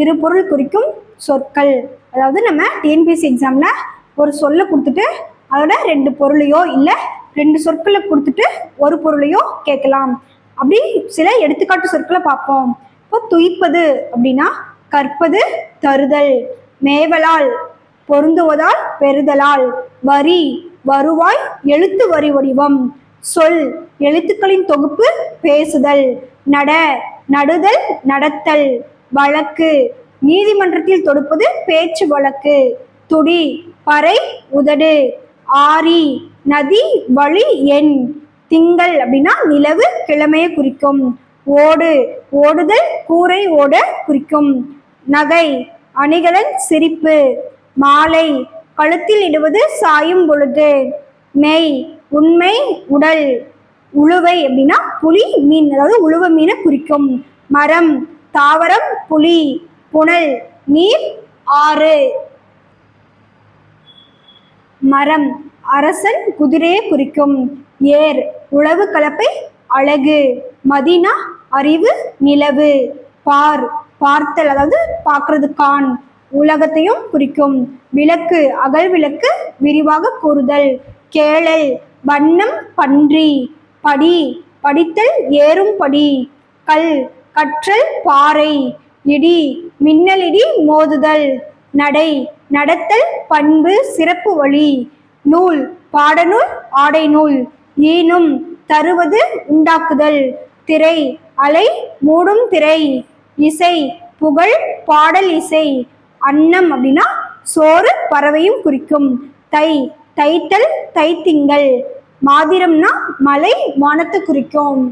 இரு பொருள் குறிக்கும் சொற்கள். அதாவது நம்ம டிஎன்பிஎஸ்சி எக்ஸாமில் ஒரு சொல்லை கொடுத்துட்டு அதோட ரெண்டு பொருளையோ இல்லை ரெண்டு சொற்களை கொடுத்துட்டு ஒரு பொருளையோ கேட்கலாம். அப்படி சில எடுத்துக்காட்டு சொற்களை பார்ப்போம். இப்போ துய்ப்பது அப்படின்னா கற்பது தருதல் மேவலால் பொருந்துவதால் பெறுதலால் வரி வருவாய் எழுத்து வரி வடிவம் சொல் எழுத்துக்களின் தொகுப்பு பேசுதல் நட நடுதல் நடத்தல். வழக்கு. நீதிமன்றத்தில் தொடுப்பது பேச்சு வழக்கு. துடி பறை உதடு. ஆரி நதி வழி எண். திங்கள் அப்படின்னா நிலவு கிழமையை குறிக்கும். ஓடு ஓடுதல் கூரை ஓட குறிக்கும். நகை அணிகலன் சிரிப்பு. மாலை கழுத்தில் இடுவது சாயும் பொழுது. மெய் உண்மை உடல். உழுவை அப்படின்னா புலி மீன் அதாவது உழுவ மீனை குறிக்கும். மரம் தாவரம் புலி புனல் நீர் ஆறு. மரம் அரசன் குதிரையை குறிக்கும். ஏர் உழவு கலப்பை அழகு. மதினா அறிவு நிலவு. பார் பார்த்தல் அதாவது பார்க்கறது கான் உலகத்தையும் குறிக்கும். விளக்கு அகல் விளக்கு விரிவாக கூறுதல். கேளல் வண்ணம் பன்றி. படி படித்தல் ஏறும் படி. கல் கற்றல் பாறை இடி மின்னலிடி மோதுதல் நடை நடத்தல் பண்பு சிறப்பு வழி நூல் பாடநூல் ஆடை நூல் ஈனும் தருவது உண்டாக்குதல் திரை அலை மூடும் திரை இசை புகழ் பாடல் இசை அன்னம் அப்படின்னா சோறு பறவையும் குறிக்கும் தை தைத்தல் தைத்திங்கள் மாதிரம்னா மலை வானத்தை குறிக்கும்.